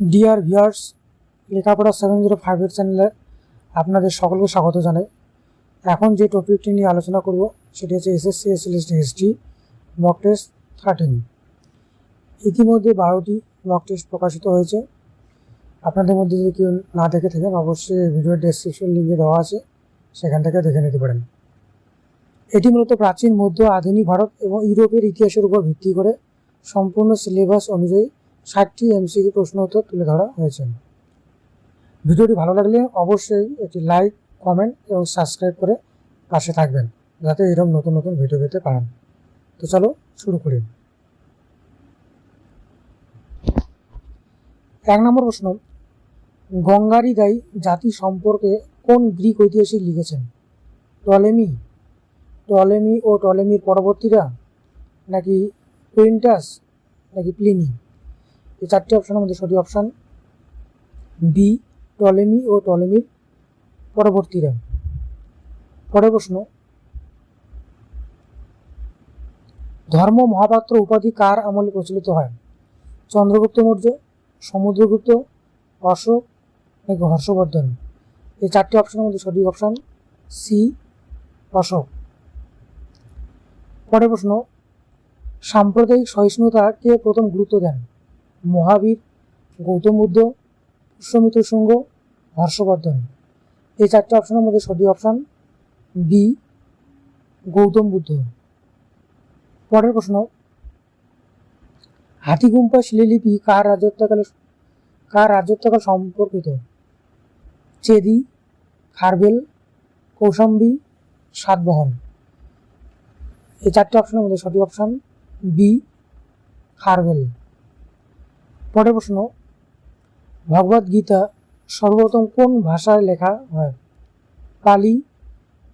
Deer viewers লেখাপড়া seven zero ফাইভের চ্যানেলে আপনাদের সকলকে স্বাগত জানাই। এখন যে টপিকটি নিয়ে আলোচনা করব, সেটি হচ্ছে SSC SLST history mock test thirteen ইতিমধ্যে বারোটি মক টেস্ট প্রকাশিত হয়েছে। আপনাদের মধ্যে যদি কেউ না দেখে থাকেন, অবশ্যই ভিডিওর ডেসক্রিপশন লিঙ্কে দেওয়া আছে। সেখান থেকে দেখে নিতে পারেন। এটি মূলত প্রাচীন, মধ্য, আধুনিক ভারত এবং ইউরোপের ইতিহাসের উপর ভিত্তি করে সম্পূর্ণ সিলেবাস অনুযায়ী ষাটটি এমসিকিউ প্রশ্ন উত্তর তুলে ধরা হয়েছে। ভিডিওটি ভালো লাগলে অবশ্যই একটি লাইক, কমেন্ট এবং সাবস্ক্রাইব করে পাশে থাকবেন, যাতে এরকম নতুন নতুন ভিডিও পেতে পারেন। তো চলো শুরু করি। এক নম্বর প্রশ্ন গঙ্গারি দাই জাতি সম্পর্কে কোন গ্রিক ঐতিহাসিক লিখেছেন? টলেমি। টলেমি ও টলেমির পরবর্তীরা নাকি কুইন্টাস নাকি প্লিনি? এই চারটি অপশনের মধ্যে সঠিক অপশান বি টলেমি ও টলেমির পরবর্তীরা পরের প্রশ্ন, ধর্ম মহাপাত্র উপাধি কার আমলে প্রচলিত হয়? চন্দ্রগুপ্ত মৌর্য, সমুদ্রগুপ্ত, অশোক, নাকি হর্ষবর্ধন? এই চারটি অপশনের মধ্যে সঠিক অপশান সি অশোক। পরের প্রশ্ন, সাম্প্রদায়িক সহিষ্ণুতাকে প্রথম গুরুত্ব দেন। মহাবীর, গৌতম বুদ্ধ পুষ্যমিত্র শুঙ্গ, হর্ষবর্ধন। এই চারটি অপশনের মধ্যে সঠিক অপশান বি গৌতম বুদ্ধ। পরের প্রশ্ন, হাতিগুম্পা শিলালিপি কার রাজত্বকালে কার রাজত্বকাল সম্পর্কিত? চেদি, খারবেল, কৌশাম্বী, সাতবহন। এই চারটি অপশনের মধ্যে সঠিক অপশন বি খারবেল। পরের প্রশ্ন ভগবদ গীতা সর্বপ্রথম কোন ভাষায় লেখা হয়? পালি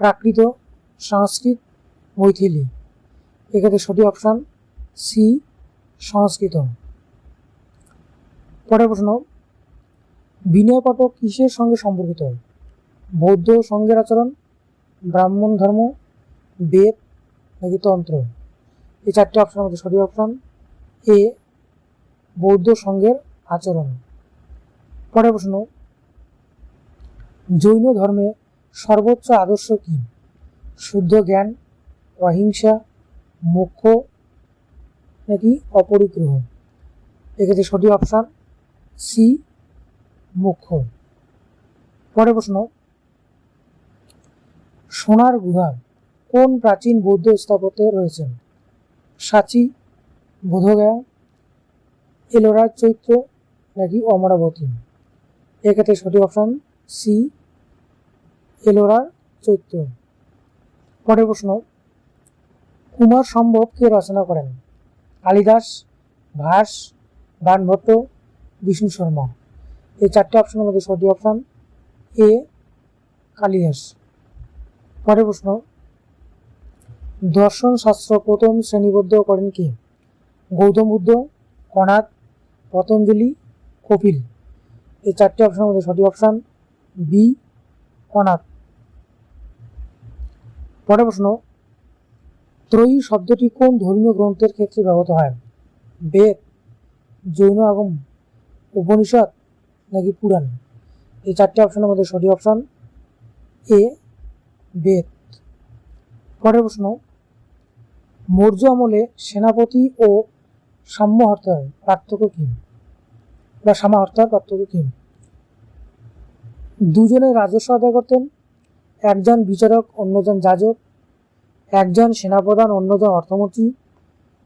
প্রাকৃত, সংস্কৃত, মৈথিলি। এক্ষেত্রে সঠিক অপশান সি সংস্কৃত। পরের প্রশ্ন, বিনয় পাঠক কিসের সঙ্গে সম্পর্কিত? বৌদ্ধ সঙ্গের আচরণ, ব্রাহ্মণ ধর্ম, বেদ নাকি তন্ত্র? এই চারটি অপশনের মধ্যে সঠিক অপশন এ বৌদ্ধ সঙ্গের আচরণ। পরের প্রশ্ন, জৈন ধর্মে সর্বোচ্চ আদর্শ কি? শুদ্ধ জ্ঞান, অহিংসা, মোক্ষ, নাকি অপরিগ্রহ? এক্ষেত্রে সঠিক অপশান সি মুখ্য পরের প্রশ্ন, সোনার গুহা কোন প্রাচীন বৌদ্ধ স্থাপত্যে রয়েছেন সাচি, বোধগয়া এলোরা চৈত্র নাকি অমরাবতী? এক্ষেত্রে সঠিক অপশান সি এলোরার চৈত্র। পরের প্রশ্ন, কুমার সম্ভব কে রচনা করেন? কালিদাস ভাস বানভট্ট, বিষ্ণু শর্মা। এই চারটে অপশনের মধ্যে সঠিক অপশন এ কালিদাস। পরের প্রশ্ন দর্শন শাস্ত্র প্রথম শ্রেণীবদ্ধ করেন কে? গৌতম বুদ্ধ কণাদ পতঞ্জলি কপিল। এই চারটি অপশনের মধ্যে সঠিক অপশান বি কণাদ পরের প্রশ্ন, ত্রয়ী শব্দটি কোন ধর্মীয় গ্রন্থের ক্ষেত্রে ব্যবহৃত হয়? বেদ, জৈন আগম, উপনিষদ নাকি পুরাণ? এই চারটি অপশনের মধ্যে সঠিক অপশান এ বেদ। পরের প্রশ্ন, মৌর্য আমলে সেনাপতি ও সাম্য হর্তার পার্থক্য কি? বা সামা হর্তার পার্থক্য কি? দুজনে রাজস্ব আদায় করতেন, একজন বিচারক, অন্যজন যাজক, একজন সেনাপ্রধান, অন্যজন অর্থমন্ত্রী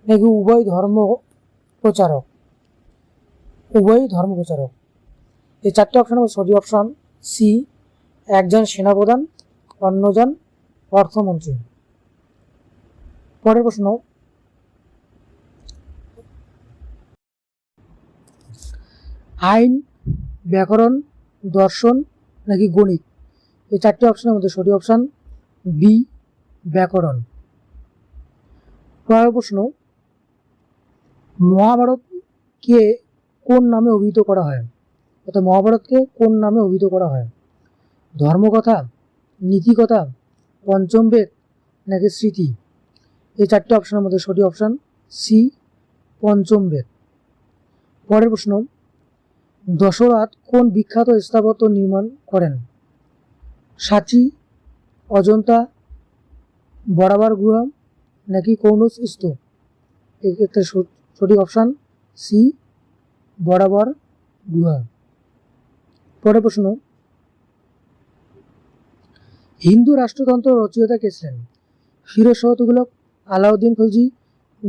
নাকি উভয় ধর্ম প্রচারক। উভয় ধর্ম প্রচারক। এই চারটে অপশন হবে সঠিক অপশন সি একজন সেনাপ্রধান, অন্যজন অর্থমন্ত্রী। পরের প্রশ্ন আইন, ব্যাকরণ, দর্শন নাকি গণিত? এই চারটি অপশনের মধ্যে সঠিক অপশন বি ব্যাকরণ। পরের প্রশ্ন মহাভারতকে কোন নামে অভিহিত করা হয়? অর্থাৎ মহাভারতকে কোন নামে অভিহিত করা হয়? ধর্মকথা, নীতিকথা পঞ্চম বেদ নাকি স্মৃতি? এই চারটি অপশনের মধ্যে সঠিক অপশন সি পঞ্চম বেদ পরের প্রশ্ন, দশরথ কোন বিখ্যাত স্থাপত্য নির্মাণ করেন? সাচি, অজন্তা, বরাবর গুহা নাকি কৌনস স্তূপ? এক্ষেত্রে সঠ- সঠিক অপশান সি, বরাবর গুহা পরের প্রশ্ন, হিন্দু রাষ্ট্রতন্ত্র রচয়িতা কে ছিলেন? ফিরোজ তুগলক আলাউদ্দিন খলজি,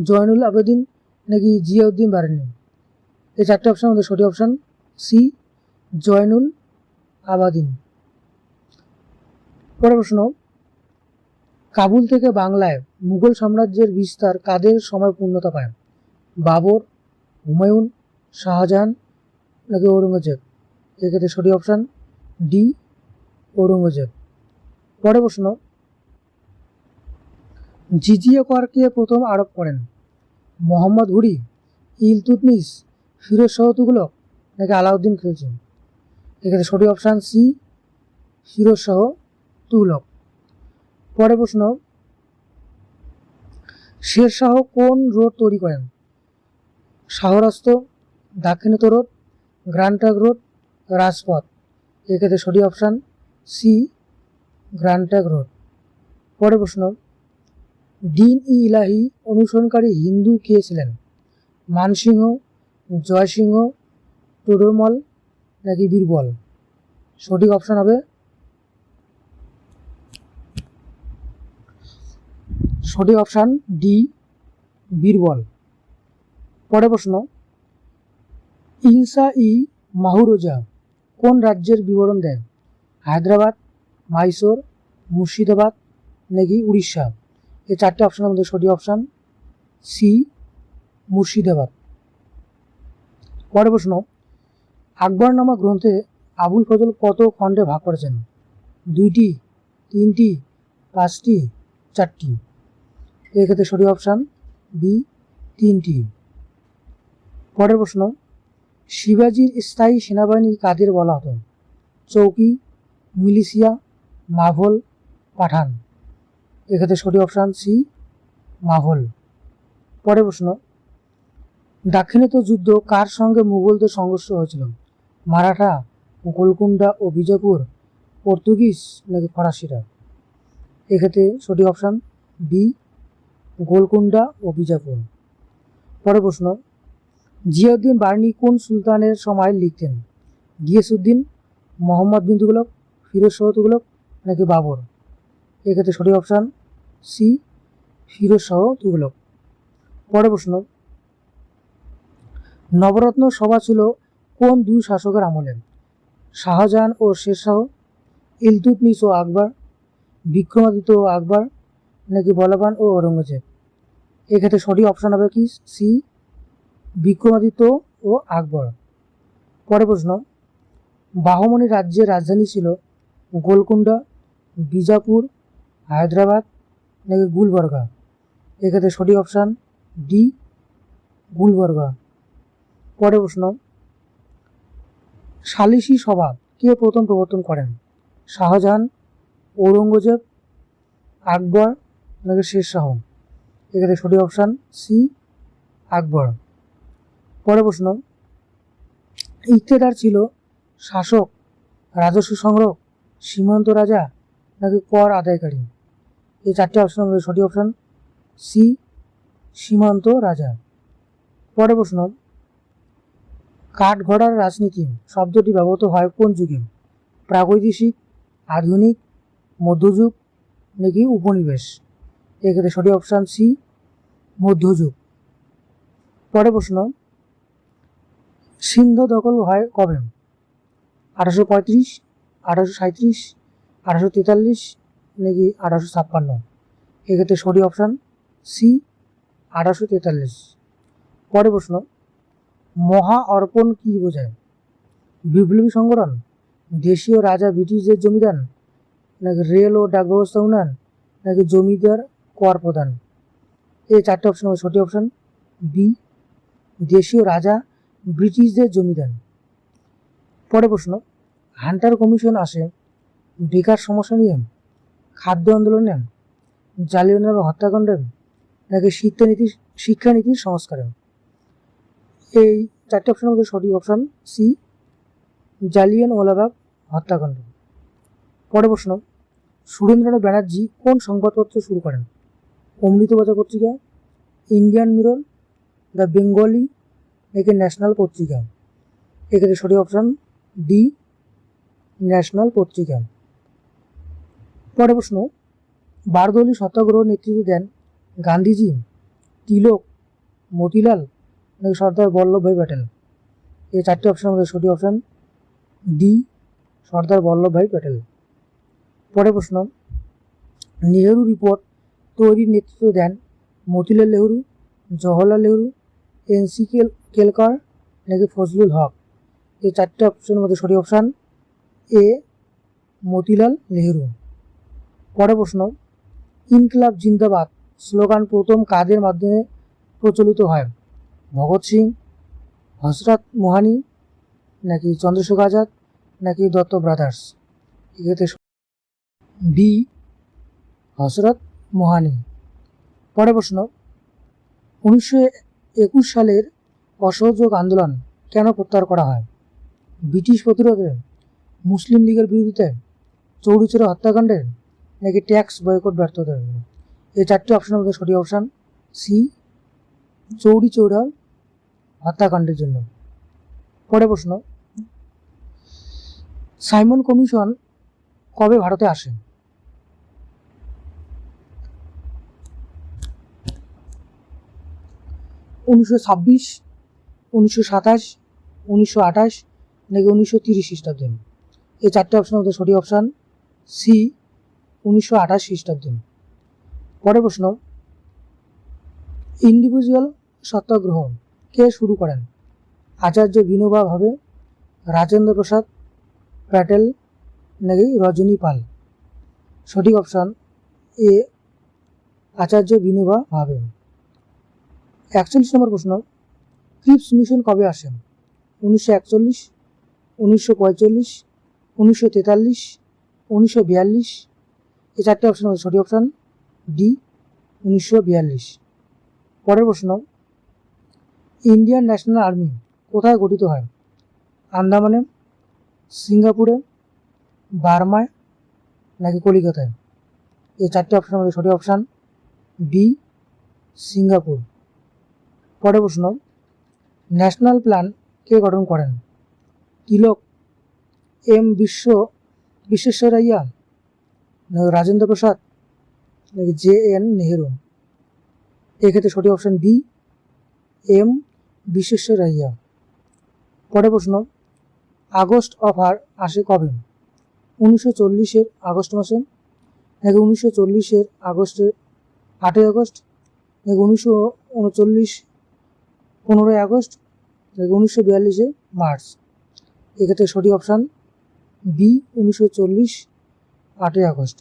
জয়নুল আবেদিন, নাকি জিয়াউদ্দিন বারেনি? এই চারটে অপশান আমাদের সঠিক অপশান সি জয়নুল, আবাদিন। পরের প্রশ্ন, কাবুল থেকে বাংলায় মুঘল সাম্রাজ্যের বিস্তার কাদের সময় পূর্ণতা পায়? বাবর, হুমায়ুন, শাহজাহান নাকি ঔরঙ্গজেব? এক্ষেত্রে সঠিক অপশান ডি ঔরঙ্গজেব। পরের প্রশ্ন জিজিয়া কর কে প্রথম আরোপ করেন মোহাম্মদ ঘুরি ইলতুতমিস ফিরোজ শাহ তুগলক নাকি আলাউদ্দিন খিলজি এক্ষেত্রে সঠিক অপশান সি ফিরোজ শাহ তুগলক পরে প্রশ্ন, শের শাহ কোন রোড তৈরি করেন? শাহরাস্ত, দাক্ষিণাত্য রোড ট্রাঙ্ক রোড, রাজপথ। এক্ষেত্রে সঠিক অপশান সি ট্রাঙ্ক রোড। পরের প্রশ্ন, দিন ই ইলাহি অনুসরণকারী হিন্দু কে ছিলেন? মানসিংহ জয়সিংহ টোডরমল নাকি বীরবল? সঠিক অপশান হবে সঠিক অপশান ডি বীরবল। পরের প্রশ্ন, ইনসা ই মাহুরোজা কোন রাজ্যের বিবরণ দেয়? হায়দ্রাবাদ, মাইসোর, মুর্শিদাবাদ নাকি উড়িষ্যা? এই চারটে অপশানের মধ্যে সঠিক অপশান সি মুর্শিদাবাদ। পরের প্রশ্ন আকবরনামা গ্রন্থে আবুল ফজল কত খণ্ডে ভাগ করেছেন? দুইটি, তিনটি, পাঁচটি, চারটি। এক্ষেত্রে সঠিক অপশান বি, তিনটি। পরের প্রশ্ন, শিবাজির স্থায়ী সেনাবাহিনী কাদের বলা হতো? চৌকি, মিলিশিয়া, মাভল, পাঠান। এক্ষেত্রে সঠিক অপশান সি, মাভল। পরের প্রশ্ন দাক্ষিণাত্য যুদ্ধ কার সঙ্গে মুঘলদের সংঘর্ষ হয়েছিল? মারাঠা গোলকুন্ডা ও বিজয়পুর পর্তুগিজ নাকি ফরাসিরা? এক্ষেত্রে সঠিক অপশান বি গোলকুন্ডা ও বিজাপুর। পরের প্রশ্ন, জিয়াউদ্দিন বার্নি কোন সুলতানের সময় লিখতেন? গিয়াসুদ্দিন মোহাম্মদ বিন তুগলক, ফিরোজ শাহ তুগলক নাকি বাবর? এক্ষেত্রে সঠিক অপশান সি, ফিরোজ শাহ তুগলক। পরের প্রশ্ন নবরত্ন সভা ছিল কোন দুই শাসকের আমলে? শাহজাহান ও শেরশাহ ইলতুতমিশ ও আকবর, বিক্রমাদিত্য ও আকবর, নাকি বলবান ও ঔরঙ্গজেব? এক্ষেত্রে সঠিক অপশান হবে কি? সি, বিক্রমাদিত্য ও আকবর। পরের প্রশ্ন বাহমনি রাজ্যের রাজধানী ছিল গোলকুন্ডা বিজাপুর, হায়দ্রাবাদ, নাকি গুলবর্গা? এক্ষেত্রে সঠিক অপশান ডি, গুলবর্গা। পরের প্রশ্ন, সালিসি সভা কে প্রথম প্রবর্তন করেন? শাহজাহান, ঔরঙ্গজেব, আকবর নাকি শের শাহ? এক্ষেত্রে সঠিক অপশান সি, আকবর। পরে প্রশ্ন, ইকতেদার ছিল শাসক, রাজস্ব সংগ্রহ, সীমান্ত রাজা নাকি কর আদায়কারী? এই চারটে অপশন সঠিক অপশান সি, সীমান্ত রাজা। পরে প্রশ্ন কাঠঘোড়ার রাজনীতি শব্দটি ব্যবহৃত হয় কোন যুগে? প্রাগৈতিহাসিক, আধুনিক, মধ্যযুগ নাকি উপনিবেশ? এক্ষেত্রে সঠিক অপশান সি, মধ্যযুগ। পরে প্রশ্ন, সিন্ধ দখল হয় কবে? আঠারোশো পঁয়ত্রিশ, আঠারোশো সাঁত্রিশ আঠারোশো তেতাল্লিশ নাকি আঠারোশো ছাপ্পান্ন? এক্ষেত্রে সঠিক অপশান সি, আঠারোশো তেতাল্লিশ। পরে প্রশ্ন মহা অর্পণ কী বোঝায়? বিপ্লবী সংগঠন? দেশীয় রাজা ব্রিটিশদের জমিদান নাকি রেল ও ডাক ব্যবস্থা উন্নয়ন? নাকি জমিদার কর প্রদান? এই চারটে অপশন হবে সঠিক অপশন বি দেশীয় রাজা ব্রিটিশদের জমিদান পরে প্রশ্ন, হান্টার কমিশন আসে বেকার সমস্যা নিয়ে? খাদ্য আন্দোলনে জালিয়ানওয়ালা হত্যাকাণ্ডে নাকি শিক্ষানীতি শিক্ষানীতির সংস্কারে এই চারটে অপশনের মধ্যে সঠিক অপশন সি জালিয়ান ওয়ালাবাগ হত্যাকাণ্ড পরের প্রশ্ন, সুরেন্দ্রনাথ ব্যানার্জি কোন সংবাদপত্র শুরু করেন? Amrita Bazar Patrika Indian Mirror the Bengalee একে ন্যাশনাল পত্রিকা? এক্ষেত্রে সঠিক অপশান ডি ন্যাশনাল পত্রিকা। পরের প্রশ্ন, বারদৌলি সত্যাগ্রহ নেতৃত্ব দেন গান্ধীজি, তিলক, মতিলাল নাকি সর্দার বল্লভভাই প্যাটেল। এই চারটি অপশনের মধ্যে সঠিক অপশান ডি সর্দার বল্লভভাই প্যাটেল। পরের প্রশ্ন, নেহেরু রিপোর্ট তৈরির নেতৃত্ব দেন মতিলাল নেহরু, জওহরলাল নেহরু এনসি কেল কেলকার নাকি ফজলুল হক? এই চারটি অপশনের মধ্যে সঠিক অপশান এ মতিলাল নেহরু। পরের প্রশ্ন, ইনকলাব জিন্দাবাদ, স্লোগান প্রথম কাদের মাধ্যমে প্রচলিত হয়? ভগৎ সিং হজরত মোহানি, নাকি চন্দ্রশেখর আজাদ, নাকি দত্ত ব্রাদার্স। এক্ষেত্রে বি হজরত মোহানি। পরে প্রশ্ন, উনিশশো একুশ সালের অসহযোগ আন্দোলন কেন প্রত্যাহার করা হয়? ব্রিটিশ প্রতিরোধে, মুসলিম লীগের বিরোধিতায় চৌরিচৌরা হত্যাকাণ্ডের, নাকি ট্যাক্স বয়কট ব্যর্থতার এই চারটি অপশনের মধ্যে সঠিক অপশান সি চৌরি চৌরা হত্যাকাণ্ডের জন্য। পরের প্রশ্ন, সাইমন কমিশন কবে ভারতে আসে উনিশশো ছাব্বিশ, উনিশশো সাতাশ, উনিশশো আঠাশ নাকি উনিশশো তিরিশ খ্রিস্টাব্দে? এই চারটে অপশনের মধ্যে সঠিক অপশান সি উনিশশো আঠাশ খ্রিস্টাব্দে। পরের প্রশ্ন ইন্ডিভিজুয়াল সত্যাগ্রহ কে শুরু করেন? আচার্য বিনোবা ভাবে রাজেন্দ্র প্রসাদ, প্যাটেল নাকি রজনী পাল? সঠিক অপশান এ আচার্য বিনোবা ভাবে। একচল্লিশ নম্বর প্রশ্ন, ক্রিপস মিশন কবে আসেন? উনিশশো একচল্লিশ, উনিশশো পঁয়তাল্লিশ উনিশশো তেতাল্লিশ, উনিশশো বিয়াল্লিশ। এই চারটে অপশান সঠিক অপশান ডি, উনিশশো বিয়াল্লিশ। পরের প্রশ্ন ইন্ডিয়ান ন্যাশনাল আর্মি কোথায় গঠিত হয়? আন্দামানে, সিঙ্গাপুরে, বার্মায় নাকি কলিকাতায়? এই চারটি অপশানের মধ্যে সঠিক অপশান বি সিঙ্গাপুর। পরের প্রশ্ন ন্যাশনাল প্ল্যান কে গঠন করেন? তিলক, এম বিশ্ব বিশ্বেশ্বরাইয়া রাজেন্দ্র প্রসাদ, নাকি জে এন নেহেরু? এক্ষেত্রে সঠিক অপশান বি এম বিশ্বেশ্বরাইয়া পরের প্রশ্ন, আগস্ট অফার আসে কবে? উনিশশো চল্লিশের আগস্ট মাসে, নাকি উনিশশো চল্লিশের আগস্টের আটই আগস্ট, নাকি উনিশশো উনচল্লিশ পনেরোই আগস্ট, নাকি উনিশশো বিয়াল্লিশে মার্চ? এক্ষেত্রে সঠিক অপশান বি, উনিশশো চল্লিশ, আটই আগস্ট।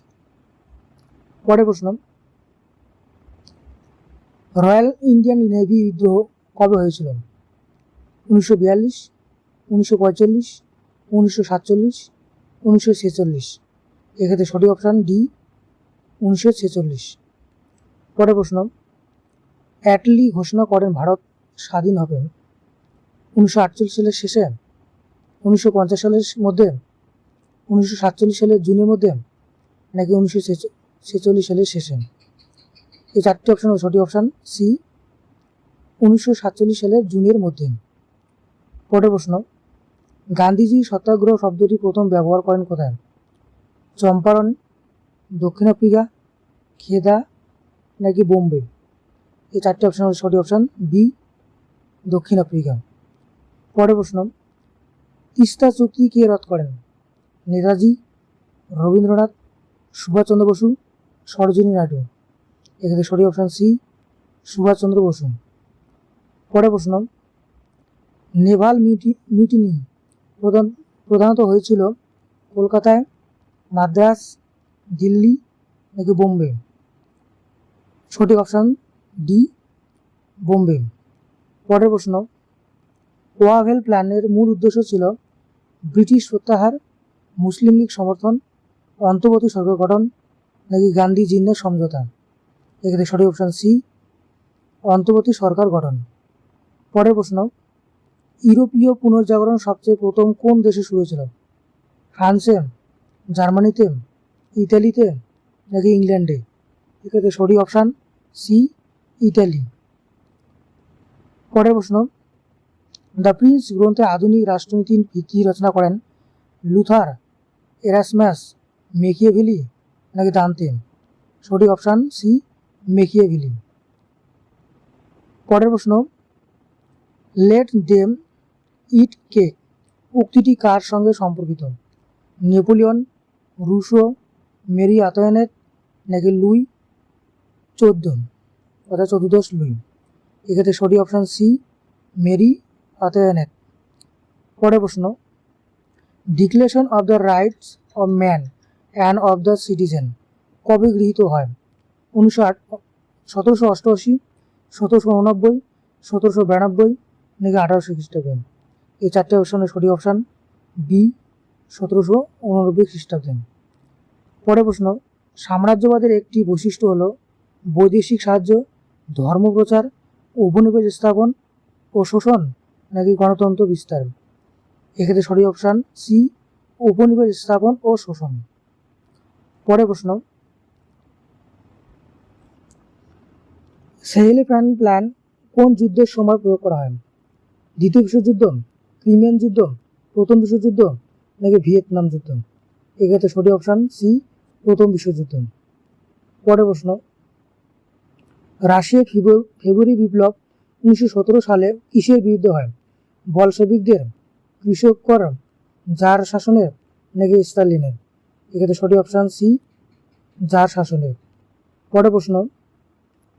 পরের প্রশ্ন, রয়্যাল ইন্ডিয়ান নেভি বিদ্রোহ কবে হয়েছিল উনিশশো বিয়াল্লিশ, উনিশশো পঁয়তাল্লিশ, উনিশশো সাতচল্লিশ, উনিশশো ছেচল্লিশ। এক্ষেত্রে সঠিক অপশান ডি, উনিশশো ছেচল্লিশ। পরের প্রশ্ন অ্যাটলি ঘোষণা করেন ভারত স্বাধীন হবে উনিশশো আটচল্লিশ সালের শেষে, উনিশশো পঞ্চাশ সালের মধ্যে, উনিশশো সাতচল্লিশ সালের জুনের মধ্যে, নাকি উনিশশো ছেচল্লিশ সালের শেষে? এই চারটি অপশান সঠিক অপশান সি উনিশশো সাতচল্লিশ সালের জুনের মধ্যে। পরের প্রশ্ন, গান্ধীজি সত্যাগ্রহ শব্দটি প্রথম ব্যবহার করেন কোথায়? চম্পারণ, দক্ষিণ আফ্রিকা, খেদা, নাকি বোম্বে? এই চারটি অপশান হচ্ছে সঠিক অপশান বি দক্ষিণ আফ্রিকা। পরের প্রশ্ন, তিস্তা চুক্তি কে রদ করেন? নেতাজি, রবীন্দ্রনাথ, সুভাষচন্দ্র বসু, সরোজিনী নাইডু। এক্ষেত্রে সঠিক অপশান সি সুভাষচন্দ্র বসু। পরের প্রশ্ন নেভাল মিউটি, মিউটিনি প্রধান, প্রধানত হয়েছিল কলকাতায় মাদ্রাস, দিল্লি নাকি বোম্বে? সঠিক অপশান ডি বোম্বে। পরের প্রশ্ন ওয়াভেল প্ল্যানের মূল উদ্দেশ্য ছিল ব্রিটিশ প্রত্যাহার, মুসলিম লীগ সমর্থন, অন্তর্বর্তী সরকার গঠন নাকি গান্ধী জিন্নের সমঝোতা? এক্ষেত্রে সঠিক অপশান সি অন্তর্বর্তী সরকার গঠন। পরের প্রশ্ন, ইউরোপীয় পুনর্জাগরণ সবচেয়ে প্রথম কোন দেশে শুরু হয়েছিল? ফ্রান্সে, জার্মানিতে, ইতালিতে নাকি ইংল্যান্ডে? এক্ষেত্রে সঠিক অপশান সি ইটালি পরের প্রশ্ন, দ্য প্রিন্স গ্রন্থে আধুনিক রাষ্ট্রনীতির ভিত্তি রচনা করেন লুথার, এরাসমাস, মেকিয়েভিলি নাকি দান্তে? সঠিক অপশান সি, মেকিয়েভিলি। পরের প্রশ্ন লেট দেম ইট কেক উক্তিটি কার সঙ্গে সম্পর্কিত? নেপোলিয়ন, রুশো, মেরি আতয়ানেত নাকি লুই চোদ্দ অর্থাৎ চতুর্দশ লুই। এক্ষেত্রে সঠিক অপশান সি, মেরি আতয়ানেত পরের প্রশ্ন। Declaration of the rights of man and of the citizen কবে গৃহীত হয়? উনিশশো আট, সতেরোশো অষ্টআশি, সতেরোশো উনব্বই সতেরোশো বিরানব্বই নাকি আঠারোশো খ্রিস্টাব্দে? এই চারটে অপশানের সঠিক অপশান বি সতেরোশো উননব্বই খ্রিস্টাব্দে। পরের প্রশ্ন, সাম্রাজ্যবাদের একটি বৈশিষ্ট্য হলো বৈদেশিক সাহায্য ধর্মপ্রচার উপনিবেশ স্থাপন ও শোষণ নাকি গণতন্ত্র বিস্তার। এক্ষেত্রে সঠিক অপশান সি উপনিবেশ স্থাপন ও শোষণ। পরের প্রশ্ন, সেহেলি প্ল্যান প্ল্যান কোন যুদ্ধের সময় প্রয়োগ করা হয়? দ্বিতীয় বিশ্বযুদ্ধ, ক্রিমিয়ান যুদ্ধ, প্রথম বিশ্বযুদ্ধ নাকি ভিয়েতনাম যুদ্ধ? এক্ষেত্রে সঠিক অপশান সি, প্রথম বিশ্বযুদ্ধ। পরের প্রশ্ন রাশিয়া ফেব্রু- ফেব্রুয়ারি বিপ্লব উনিশশো সতেরো সালে কিসের বিরুদ্ধে হয়? বলসেবিকদের কৃষক কর জার শাসনের নাকি স্টালিনের? এক্ষেত্রে সঠিক অপশান সি, জার শাসনের। পরের প্রশ্ন,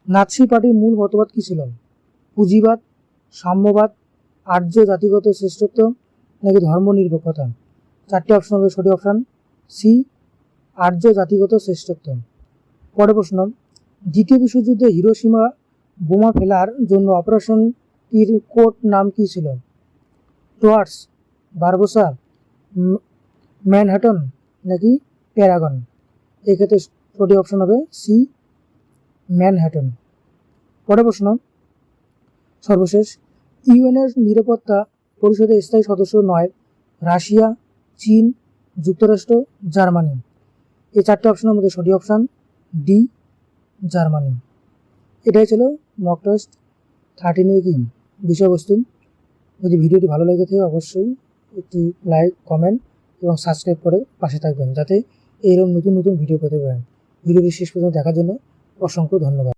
নাৎসি পার্টির মূল মতবাদ কী ছিল? পুঁজিবাদ, সাম্যবাদ আর্য জাতিগত শ্রেষ্ঠত্ব নাকি ধর্মনিরপেক্ষতা চারটি অপশন হবে, সঠিক অপশান সি আর্য জাতিগত শ্রেষ্ঠত্ব। পরের প্রশ্ন, দ্বিতীয় বিশ্বযুদ্ধে হিরোসীমা বোমা ফেলার জন্য অপারেশনটির কোড নাম কী ছিল? টোয়ার্স, বারবোসা ম্যানহাটন নাকি প্যারাগন? এক্ষেত্রে সঠিক অপশন হবে সি ম্যানহাটন পরের প্রশ্ন, সর্বশেষ ইউএনের নিরাপত্তা পরিষদের স্থায়ী সদস্য নয়, রাশিয়া, চীন, যুক্তরাষ্ট্র, জার্মানি। এই চারটে অপশনের মধ্যে সঠিক অপশান ডি, জার্মানি। এটাই ছিল মক টেস্ট থার্টিনের কি বিষয়বস্তু, যদি ভিডিওটি ভালো লেগে থাকে, অবশ্যই একটি লাইক কমেন্ট এবং সাবস্ক্রাইব করে পাশে থাকবেন, যাতে এইরকম নতুন নতুন ভিডিও পেতে পারেন। ভিডিওটি শেষ পর্যন্ত দেখার জন্য অসংখ্য ধন্যবাদ।